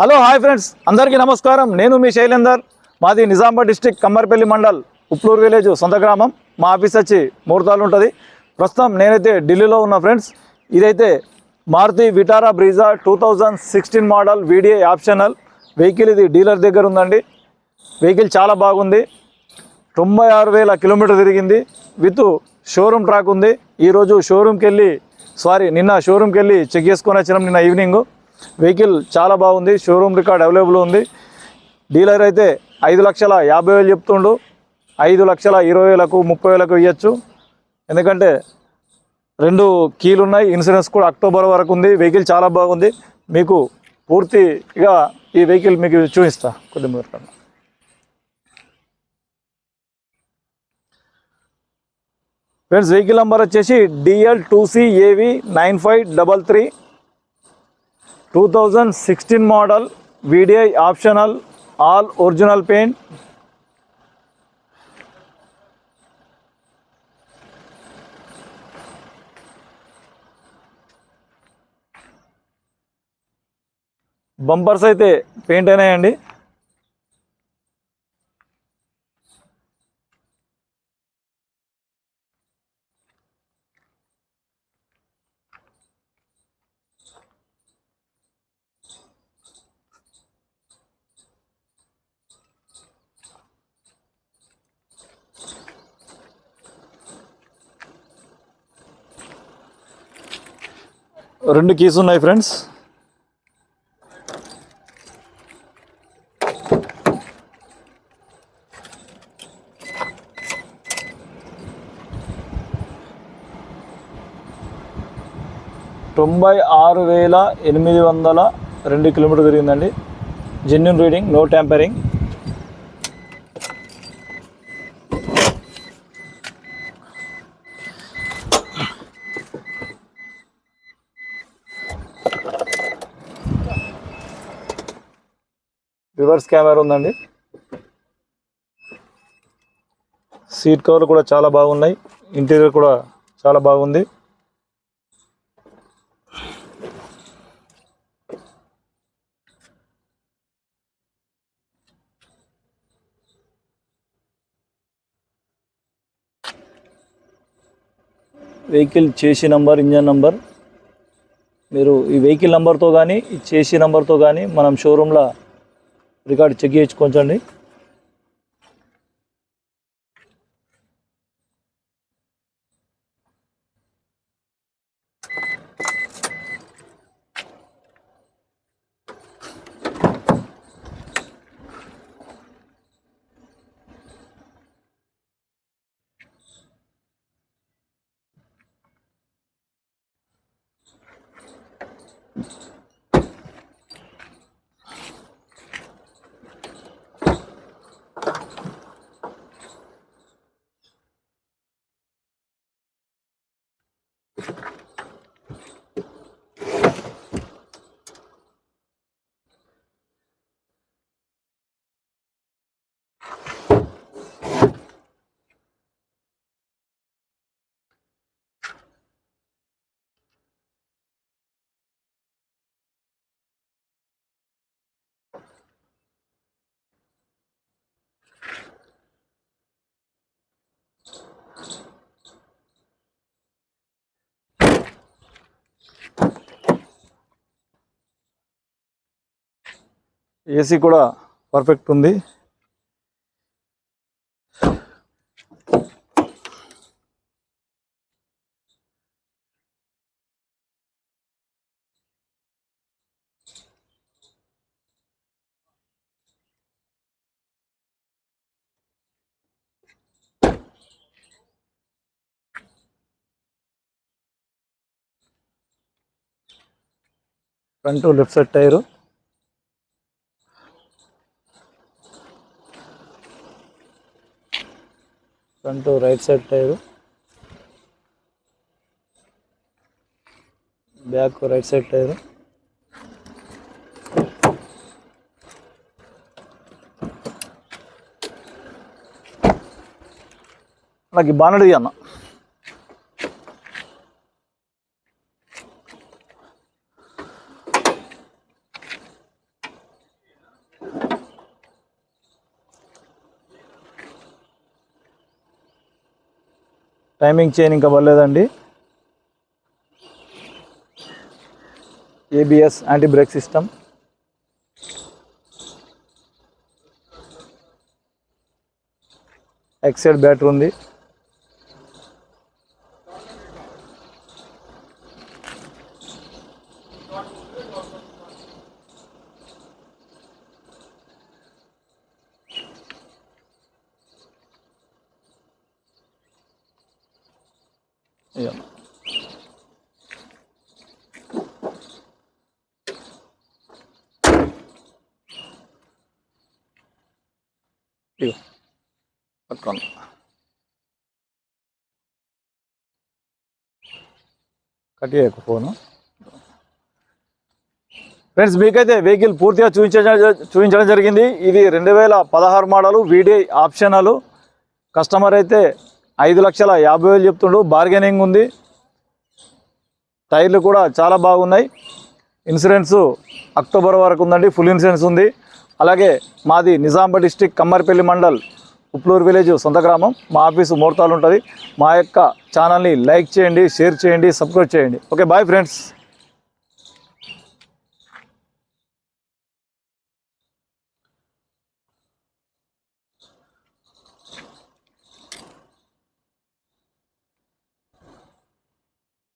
Hello hi friends. అందరికీ నమస్కారం. నేను మీ శైలేందర్. మాది నిజామాబాద్ డిస్టిక్ కమ్మర్పల్లి మండల్ ఉప్లూరు విలేజ్ సొంత గ్రామం. మా ఆఫీస్ వచ్చి మూర్తాలు ఉంటుంది. ప్రస్తుతం నేనైతే ఢిల్లీలో ఉన్న ఫ్రెండ్స్. ఇదైతే Maruti Vitara Brezza two thousand sixteen model VDI optional. Vehicle ఇది డీలర్ దగ్గర ఉందండి. వెహికల్ చాలా బాగుంది. తొంభై ఆరు వేల కిలోమీటర్ తిరిగింది. విత్ షోరూమ్ ట్రాక్ ఉంది. ఈరోజు షోరూమ్కి వెళ్ళి సారీ నిన్న షోరూమ్కి వెళ్ళి చెక్ చేసుకొని వచ్చినాం నిన్న ఈవినింగ్. వెహికల్ చాలా బాగుంది షోరూమ్ రికార్డ్ అవైలబుల్ ఉంది. డీలర్ అయితే ఐదు లక్షల యాభై వేలు చెప్తుండు. ఐదు లక్షల ఇరవై వేలకు ముప్పై వేలకు ఇవ్వచ్చు ఎందుకంటే రెండు కీలు ఉన్నాయి ఇన్సూరెన్స్ కూడా అక్టోబర్ వరకు ఉంది. వెహికల్ చాలా బాగుంది. మీకు పూర్తిగా ఈ వెహికల్ మీకు చూపిస్తా కొద్దిగా ఫ్రెండ్స్ వెహికల్ నెంబర్ వచ్చేసి DL two C AV nine five double three. Two thousand sixteen model VDI optional all original paint bumpers అయితే పెయింట్ అయినాయండి. రెండు కీస్ ఉన్నాయి ఫ్రెండ్స్ తొంభై ఆరు వేల ఎనిమిది వందల రెండు kilometre తిరిగిందండి genuine reading no tampering reverse camera ఉందండి. సీట్ కవర్లు కూడా చాలా బాగున్నాయి. ఇంటీరియర్ కూడా చాలా బాగుంది. వెహికల్ చేసి నంబర్ ఇంజన్ నంబర్. మీరు ఈ వెహికల్ నెంబర్తో కానీ ఈ చేసి నెంబర్తో కానీ మనం షోరూంలో రికార్డ్ చెక్ చేయించుకోండి. ఏసీ కూడా పర్ఫెక్ట్ ఉంది. Front left side tyre front right side tyre. Back right side tyre. నాకు బానడి అన్న. టైమింగ్ చైన్ ఇంకా పర్లేదండి. ABS anti brake system Exide battery ఉంది. ఇక. ఇగో పట్టుకోండి కట్ చేయకు ఫోను. ఫ్రెండ్స్ మీకైతే వెహికల్ పూర్తిగా చూపించడం చూపించడం జరిగింది. ఇది రెండు వేల పదహారు మోడలు వీడిఐ ఆప్షనల్. కస్టమర్ అయితే ఐదు లక్షల యాభై వేలు చెప్తుండు. బార్గెనింగ్ ఉంది. టైర్లు కూడా చాలా బాగున్నాయి. ఇన్సూరెన్స్ అక్టోబర్ వరకు ఉందండి. ఫుల్ ఇన్సూరెన్స్ ఉంది. అలాగే మాది నిజామాబాద్ డిస్టిక్ కమ్మర్పల్లి మండల్ ఉప్లూరు విలేజ్ సొంత గ్రామం. మా ఆఫీసు ముహూర్తాలు ఉంటుంది. మా యొక్క ఛానల్ని లైక్ చేయండి షేర్ చేయండి సబ్స్క్రైబ్ చేయండి. Okay bye friends